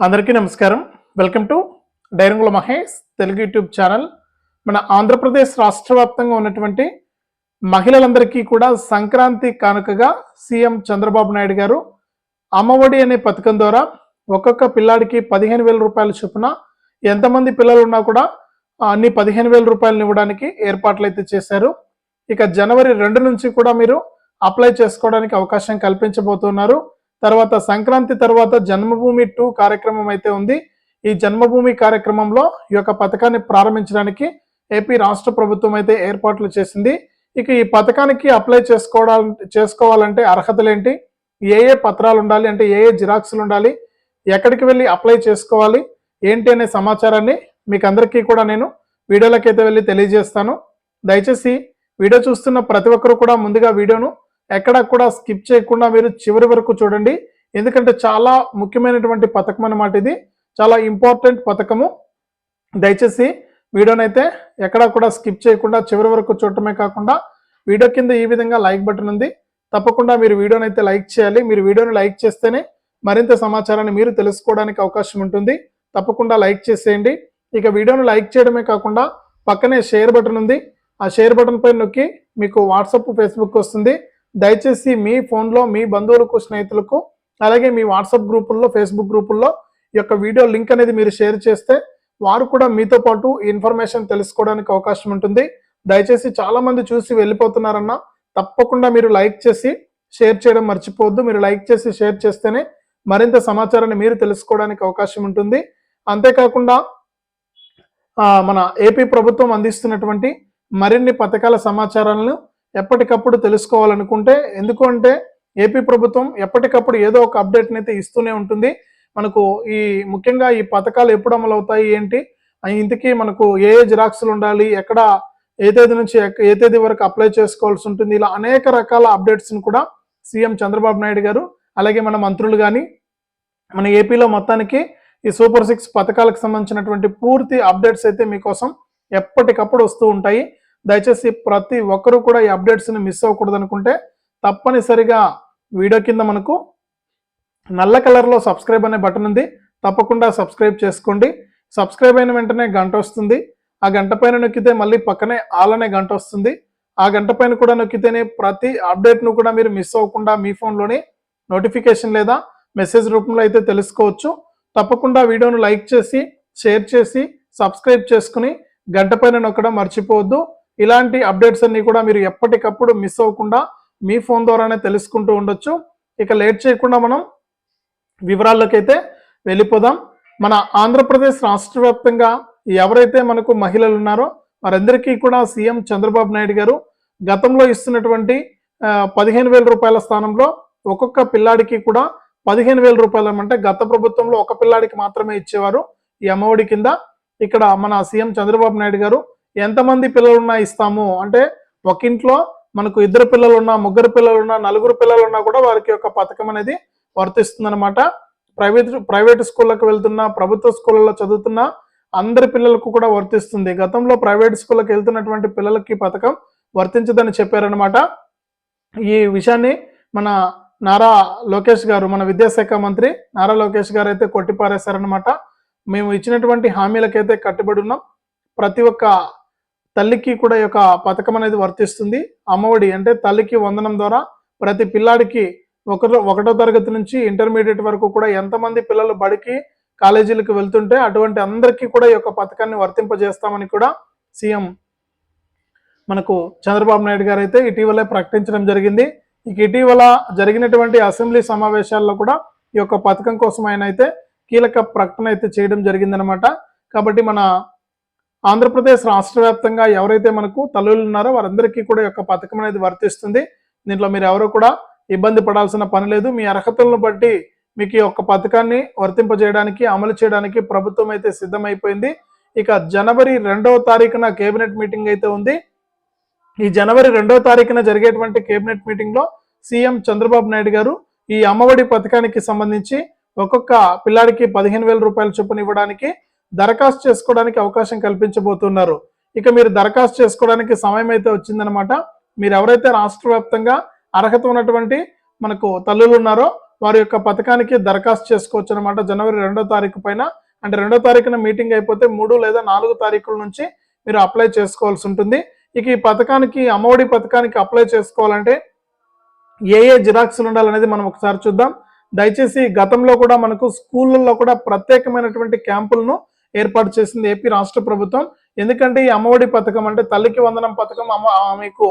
అందరికీ నమస్కారం. Welcome to డైరంగుల మహేష్ తెలుగు యూట్యూబ్ ఛానల్. మన ఆంధ్రప్రదేశ్ రాష్ట్ర వ్యాప్తంగా ఉన్నటువంటి మహిళలందరికీ కూడా సంక్రాంతి కానుకగా సీఎం చంద్రబాబు నాయుడు గారు అమ్మఒడి అనే పథకం ద్వారా ఒక్కొక్క పిల్లాడికి పదిహేను వేల రూపాయల చొప్పున ఎంతమంది పిల్లలు ఉన్నా కూడా అన్ని పదిహేను వేల రూపాయలను ఇవ్వడానికి ఏర్పాట్లు అయితే చేశారు. ఇక జనవరి రెండు నుంచి కూడా మీరు అప్లై చేసుకోవడానికి అవకాశం కల్పించబోతున్నారు. తర్వాత సంక్రాంతి తర్వాత జన్మభూమి టూ కార్యక్రమం అయితే ఉంది. ఈ జన్మభూమి కార్యక్రమంలో ఈ యొక్క పథకాన్ని ప్రారంభించడానికి ఏపీ రాష్ట్ర ప్రభుత్వం అయితే ఏర్పాట్లు చేసింది. ఇక ఈ పథకానికి అప్లై చేసుకోవడాల చేసుకోవాలంటే అర్హతలు ఏంటి ఏ ఏ పత్రాలు ఉండాలి? అంటే ఏ ఏ జిరాక్స్లు ఉండాలి? ఎక్కడికి వెళ్ళి అప్లై చేసుకోవాలి? ఏంటి అనే సమాచారాన్ని మీకు అందరికీ కూడా నేను వీడియోలకైతే వెళ్ళి తెలియజేస్తాను. దయచేసి వీడియో చూస్తున్న ప్రతి ఒక్కరు కూడా ముందుగా వీడియోను ఎక్కడ కూడా స్కిప్ చేయకుండా మీరు చివరి వరకు చూడండి. ఎందుకంటే చాలా ముఖ్యమైనటువంటి పథకం అన్నమాట ఇది. చాలా ఇంపార్టెంట్ పథకము. దయచేసి వీడియోనైతే ఎక్కడా కూడా స్కిప్ చేయకుండా చివరి వరకు చూడటమే కాకుండా వీడియో కింద ఈ విధంగా లైక్ బటన్ ఉంది. తప్పకుండా మీరు వీడియోని అయితే లైక్ చేయాలి. మీరు వీడియోని లైక్ చేస్తేనే మరింత సమాచారాన్ని మీరు తెలుసుకోవడానికి అవకాశం ఉంటుంది. తప్పకుండా లైక్ చేసేయండి. ఇక వీడియోను లైక్ చేయడమే కాకుండా పక్కనే షేర్ బటన్ ఉంది. ఆ షేర్ బటన్ పై నొక్కి మీకు వాట్సప్ ఫేస్బుక్ వస్తుంది. దయచేసి మీ ఫోన్లో మీ బంధువులకు స్నేహితులకు అలాగే మీ వాట్సాప్ గ్రూపుల్లో ఫేస్బుక్ గ్రూపుల్లో ఈ యొక్క వీడియో లింక్ అనేది మీరు షేర్ చేస్తే వారు కూడా మీతో పాటు ఇన్ఫర్మేషన్ తెలుసుకోవడానికి అవకాశం ఉంటుంది. దయచేసి చాలామంది చూసి వెళ్ళిపోతున్నారన్నా తప్పకుండా మీరు లైక్ చేసి షేర్ చేయడం మర్చిపోవద్దు. మీరు లైక్ చేసి షేర్ చేస్తేనే మరింత సమాచారాన్ని మీరు తెలుసుకోవడానికి అవకాశం ఉంటుంది. అంతేకాకుండా మన ఏపీ ప్రభుత్వం అందిస్తున్నటువంటి మరిన్ని పథకాల సమాచారాలను ఎప్పటికప్పుడు తెలుసుకోవాలనుకుంటే ఎందుకంటే ఏపీ ప్రభుత్వం ఎప్పటికప్పుడు ఏదో ఒక అప్డేట్ని అయితే ఇస్తూనే ఉంటుంది. మనకు ఈ ముఖ్యంగా ఈ పథకాలు ఎప్పుడు అమలు అవుతాయి ఏంటి? ఇంతకీ మనకు ఏ ఏ జిరాక్స్లు ఉండాలి? ఎక్కడ ఏ తేదీ నుంచి ఏ తేదీ వరకు అప్లై చేసుకోవాల్సి ఉంటుంది? ఇలా అనేక రకాల అప్డేట్స్ని కూడా సీఎం చంద్రబాబు నాయుడు గారు అలాగే మన మంత్రులు కానీ మన ఏపీలో మొత్తానికి ఈ సూపర్ సిక్స్ పథకాలకు సంబంధించినటువంటి పూర్తి అప్డేట్స్ అయితే మీకోసం ఎప్పటికప్పుడు వస్తూ ఉంటాయి. దయచేసి ప్రతి ఒక్కరూ కూడా ఈ అప్డేట్స్ని మిస్ అవ్వకూడదు అనుకుంటే తప్పనిసరిగా వీడియో కింద మనకు నల్ల కలర్లో సబ్స్క్రైబ్ అనే బటన్ ఉంది. తప్పకుండా సబ్స్క్రైబ్ చేసుకోండి. సబ్స్క్రైబ్ అయిన వెంటనే గంట వస్తుంది. ఆ గంట పైన నొక్కితే మళ్ళీ పక్కనే ఆల్ అనే గంట వస్తుంది. ఆ గంట పైన కూడా నొక్కితేనే ప్రతి అప్డేట్ను కూడా మీరు మిస్ అవ్వకుండా మీ ఫోన్లోని నోటిఫికేషన్ లేదా మెసేజ్ రూపంలో అయితే తెలుసుకోవచ్చు. తప్పకుండా వీడియోను లైక్ చేసి షేర్ చేసి సబ్స్క్రైబ్ చేసుకుని గంట పైన నొక్కడం మర్చిపోవద్దు. ఇలాంటి అప్డేట్స్ అన్ని కూడా మీరు ఎప్పటికప్పుడు మిస్ అవ్వకుండా మీ ఫోన్ ద్వారానే తెలుసుకుంటూ ఉండొచ్చు. ఇక లేట్ చేయకుండా మనం వివరాల్లోకైతే వెళ్ళిపోదాం. మన ఆంధ్రప్రదేశ్ రాష్ట్ర వ్యాప్తంగా ఎవరైతే మనకు మహిళలు ఉన్నారో వారందరికీ కూడా సీఎం చంద్రబాబు నాయుడు గారు గతంలో ఇస్తున్నటువంటి పదిహేను వేల రూపాయల స్థానంలో ఒక్కొక్క పిల్లాడికి కూడా పదిహేను వేల రూపాయలు అంటే గత ప్రభుత్వంలో ఒక పిల్లాడికి మాత్రమే ఇచ్చేవారు ఈ అమ్మఒడి కింద. ఇక్కడ మన సీఎం చంద్రబాబు నాయుడు గారు ఎంతమంది పిల్లలున్నా ఇస్తాము? అంటే ఒక ఇంట్లో మనకు ఇద్దరు పిల్లలున్నా ముగ్గురు పిల్లలున్నా నలుగురు పిల్లలు ఉన్నా కూడా వారికి యొక్క పథకం అనేది వర్తిస్తుందన్నమాట. ప్రైవేట్ ప్రైవేట్ స్కూళ్ళకు వెళ్తున్నా ప్రభుత్వ స్కూళ్ళలో చదువుతున్న అందరి పిల్లలకు కూడా వర్తిస్తుంది. గతంలో ప్రైవేట్ స్కూళ్ళకి వెళ్తున్నటువంటి పిల్లలకి ఈ పథకం వర్తించదని చెప్పారనమాట ఈ విషయాన్ని మన నారా లోకేష్ గారు మన విద్యాశాఖ మంత్రి నారా లోకేష్ గారు అయితే కొట్టిపారేశారనమాట మేము ఇచ్చినటువంటి హామీలకైతే కట్టుబడి ఉన్నాం. ప్రతి ఒక్క తల్లికి కూడా ఈ యొక్క పథకం అనేది వర్తిస్తుంది. అమ్మఒడి అంటే తల్లికి వందనం ద్వారా ప్రతి పిల్లాడికి ఒకటో ఒకటో తరగతి నుంచి ఇంటర్మీడియట్ వరకు కూడా ఎంతమంది పిల్లలు బడికి కాలేజీలకు వెళ్తుంటే అటువంటి అందరికీ కూడా ఈ యొక్క పథకాన్ని వర్తింపజేస్తామని కూడా సీఎం మనకు చంద్రబాబు నాయుడు గారు అయితే ఇటీవలే ప్రకటించడం జరిగింది. ఇక ఇటీవల జరిగినటువంటి అసెంబ్లీ సమావేశాల్లో కూడా ఈ యొక్క పథకం కోసం ఆయన అయితే కీలక ప్రకటన అయితే చేయడం జరిగిందనమాట కాబట్టి మన ఆంధ్రప్రదేశ్ రాష్ట్ర వ్యాప్తంగా ఎవరైతే మనకు తల్లులు ఉన్నారో వారందరికీ కూడా యొక్క పథకం అనేది వర్తిస్తుంది. దీంట్లో మీరు ఎవరు కూడా ఇబ్బంది పడాల్సిన పని లేదు. మీ అర్హతలను బట్టి మీకు ఈ యొక్క పథకాన్ని వర్తింపజేయడానికి అమలు చేయడానికి ప్రభుత్వం అయితే సిద్ధమైపోయింది. ఇక జనవరి రెండవ తారీఖున కేబినెట్ మీటింగ్ అయితే ఉంది. ఈ జనవరి రెండవ తారీఖున జరిగేటువంటి కేబినెట్ మీటింగ్లో సీఎం చంద్రబాబు నాయుడు గారు ఈ అమ్మఒడి పథకానికి సంబంధించి ఒక్కొక్క పిల్లాడికి పదిహేను వేల రూపాయల చొప్పున ఇవ్వడానికి దరఖాస్తు చేసుకోవడానికి అవకాశం కల్పించబోతున్నారు. ఇక మీరు దరఖాస్తు చేసుకోవడానికి సమయం అయితే వచ్చిందనమాట మీరు ఎవరైతే రాష్ట్ర వ్యాప్తంగా అర్హత ఉన్నటువంటి మనకు తల్లులు ఉన్నారో వారి యొక్క పథకానికి దరఖాస్తు చేసుకోవచ్చు అనమాట జనవరి రెండో తారీఖు పైన అంటే రెండో తారీఖున మీటింగ్ అయిపోతే మూడు లేదా నాలుగు తారీఖుల నుంచి మీరు అప్లై చేసుకోవాల్సి ఉంటుంది. ఇక ఈ పథకానికి అమ్మఒడి పథకానికి అప్లై చేసుకోవాలంటే ఏ ఏ జిరాక్స్లు ఉండాలనేది మనం ఒకసారి చూద్దాం. దయచేసి గతంలో కూడా మనకు స్కూళ్ళల్లో కూడా ప్రత్యేకమైనటువంటి క్యాంపులను ఏర్పాటు చేసింది ఏపీ రాష్ట్ర ప్రభుత్వం. ఎందుకంటే ఈ అమ్మఒడి పథకం అంటే తల్లికి వందనం పథకం అమ్మ మీకు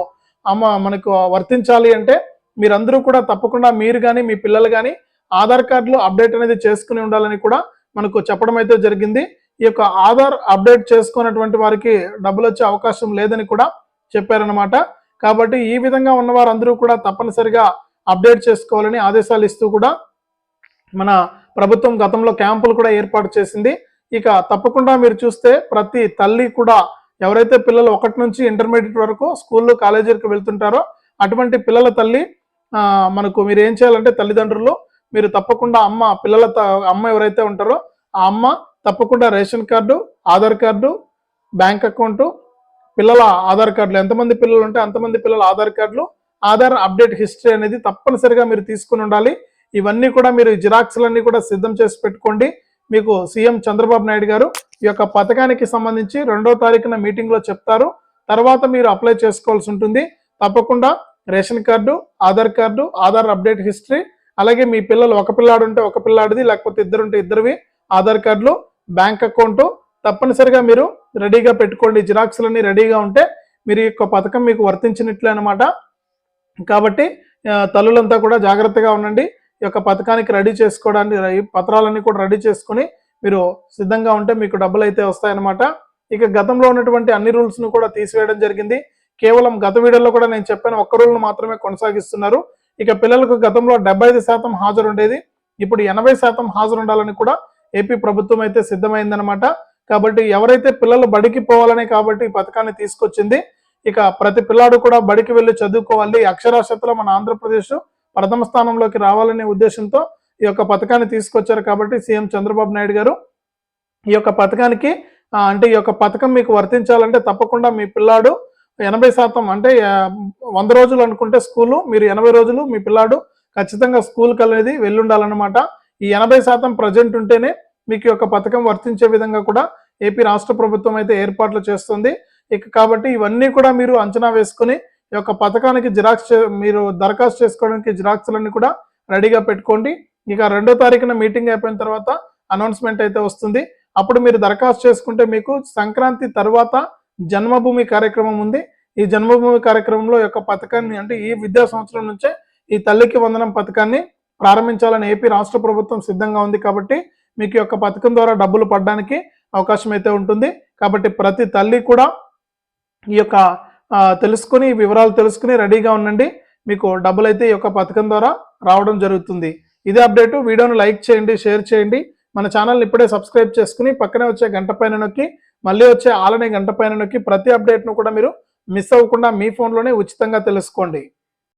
అమ్మ మనకు వర్తించాలి అంటే మీరందరూ కూడా తప్పకుండా మీరు కానీ మీ పిల్లలు కానీ ఆధార్ కార్డులో అప్డేట్ అనేది చేసుకుని ఉండాలని కూడా మనకు చెప్పడం అయితే జరిగింది. ఈ యొక్క ఆధార్ అప్డేట్ చేసుకున్నటువంటి వారికి డబ్బులు వచ్చే అవకాశం లేదని కూడా చెప్పారనమాట కాబట్టి ఈ విధంగా ఉన్న వారందరూ కూడా తప్పనిసరిగా అప్డేట్ చేసుకోవాలని ఆదేశాలు ఇస్తూ కూడా మన ప్రభుత్వం గతంలో క్యాంపులు కూడా ఏర్పాటు చేసింది. ఇక తప్పకుండా మీరు చూస్తే ప్రతి తల్లి కూడా ఎవరైతే పిల్లలు ఒకటి నుంచి ఇంటర్మీడియట్ వరకు స్కూల్లో కాలేజీలకు వెళ్తుంటారో అటువంటి పిల్లల తల్లి మనకు మీరు ఏం చేయాలంటే తల్లిదండ్రులు మీరు తప్పకుండా అమ్మ పిల్లల అమ్మ ఎవరైతే ఉంటారో ఆ అమ్మ తప్పకుండా ration card Aadhaar card bank account పిల్లల ఆధార్ కార్డులు ఎంతమంది పిల్లలు ఉంటే అంతమంది పిల్లల ఆధార్ కార్డులు ఆధార్ అప్డేట్ హిస్టరీ అనేది తప్పనిసరిగా మీరు తీసుకుని ఉండాలి. ఇవన్నీ కూడా మీరు జిరాక్స్లన్నీ కూడా సిద్ధం చేసి పెట్టుకోండి. మీకు సీఎం చంద్రబాబు నాయుడు గారు ఈ యొక్క పథకానికి సంబంధించి రెండో తారీఖున మీటింగ్లో చెప్తారు. తర్వాత మీరు అప్లై చేసుకోవాల్సి ఉంటుంది. తప్పకుండా ration card Aadhaar card Aadhaar update history అలాగే మీ పిల్లలు ఒక పిల్లాడు ఉంటే ఒక పిల్లాడిది లేకపోతే ఇద్దరు ఉంటే ఇద్దరివి ఆధార్ కార్డులు బ్యాంక్ అకౌంట్ తప్పనిసరిగా మీరు రెడీగా పెట్టుకోండి. జిరాక్స్లన్నీ రెడీగా ఉంటే మీరు యొక్క పథకం మీకు వర్తించినట్లే అనమాట కాబట్టి తల్లులంతా కూడా జాగ్రత్తగా ఉండండి. యొక్క పథకానికి రెడీ చేసుకోవడానికి పత్రాలన్నీ కూడా రెడీ చేసుకొని మీరు సిద్ధంగా ఉంటే మీకు డబ్బులు అయితే వస్తాయన్నమాట. ఇక గతంలో ఉన్నటువంటి అన్ని రూల్స్ను కూడా తీసివేయడం జరిగింది. కేవలం గత వీడియోలో కూడా నేను చెప్పాను ఒక్క రూల్ను మాత్రమే కొనసాగిస్తున్నారు. ఇక పిల్లలకు గతంలో డెబ్బై ఐదు శాతం హాజరు ఉండేది ఇప్పుడు ఎనభై శాతం హాజరు ఉండాలని కూడా ఏపీ ప్రభుత్వం అయితే సిద్ధమైందనమాట కాబట్టి ఎవరైతే పిల్లలు బడికి పోవాలనే కాబట్టి ఈ పథకాన్ని తీసుకొచ్చింది ఇక ప్రతి పిల్లాడు కూడా బడికి వెళ్ళి చదువుకోవాలి. అక్షరాస్యతలో మన ఆంధ్రప్రదేశ్ ప్రథమ స్థానంలోకి రావాలనే ఉద్దేశంతో ఈ యొక్క పథకాన్ని తీసుకొచ్చారు కాబట్టి సీఎం చంద్రబాబు నాయుడు గారు. ఈ యొక్క పథకానికి అంటే ఈ యొక్క పథకం మీకు వర్తించాలంటే తప్పకుండా మీ పిల్లాడు ఎనభై శాతం అంటే వంద రోజులు అనుకుంటే స్కూలు మీరు ఎనభై రోజులు మీ పిల్లాడు ఖచ్చితంగా స్కూల్కి అనేది వెళ్ళుండాలన్నమాట. ఈ ఎనభై శాతం ప్రజెంట్ ఉంటేనే మీకు ఈ యొక్క పథకం వర్తించే విధంగా కూడా ఏపీ రాష్ట్ర ప్రభుత్వం అయితే ఏర్పాట్లు చేస్తుంది. ఇక కాబట్టి ఇవన్నీ కూడా మీరు అంచనా వేసుకుని ఈ యొక్క పథకానికి జిరాక్స్ చే- మీరు దరఖాస్తు చేసుకోవడానికి జిరాక్స్లన్నీ కూడా రెడీగా పెట్టుకోండి. ఇక రెండో తారీఖున మీటింగ్ అయిపోయిన తర్వాత అనౌన్స్మెంట్ అయితే వస్తుంది. అప్పుడు మీరు దరఖాస్తు చేసుకుంటే మీకు సంక్రాంతి తర్వాత జన్మభూమి కార్యక్రమం ఉంది. ఈ జన్మభూమి కార్యక్రమంలో యొక్క పథకాన్ని అంటే ఈ విద్యా సంవత్సరం నుంచే ఈ తల్లికి వందనం పథకాన్ని ప్రారంభించాలని ఏపీ రాష్ట్ర ప్రభుత్వం సిద్ధంగా ఉంది కాబట్టి మీకు యొక్క పథకం ద్వారా డబ్బులు పడడానికి అవకాశం అయితే ఉంటుంది. కాబట్టి ప్రతి తల్లి కూడా ఈ యొక్క తెలుసుకుని వివరాలు తెలుసుకుని రెడీగా ఉండండి. మీకు డబ్బులు అయితే ఈ యొక్క పథకం ద్వారా రావడం జరుగుతుంది. ఇదే అప్డేట్. వీడియోను లైక్ చేయండి షేర్ చేయండి. మన ఛానల్ని ఇప్పుడే సబ్స్క్రైబ్ చేసుకుని పక్కనే వచ్చే గంట పైన నొక్కి మళ్ళీ వచ్చే ఆలనే గంట పైన నొక్కి ప్రతి అప్డేట్ను కూడా మీరు మిస్ అవ్వకుండా మీ ఫోన్లోనే ఉచితంగా తెలుసుకోండి.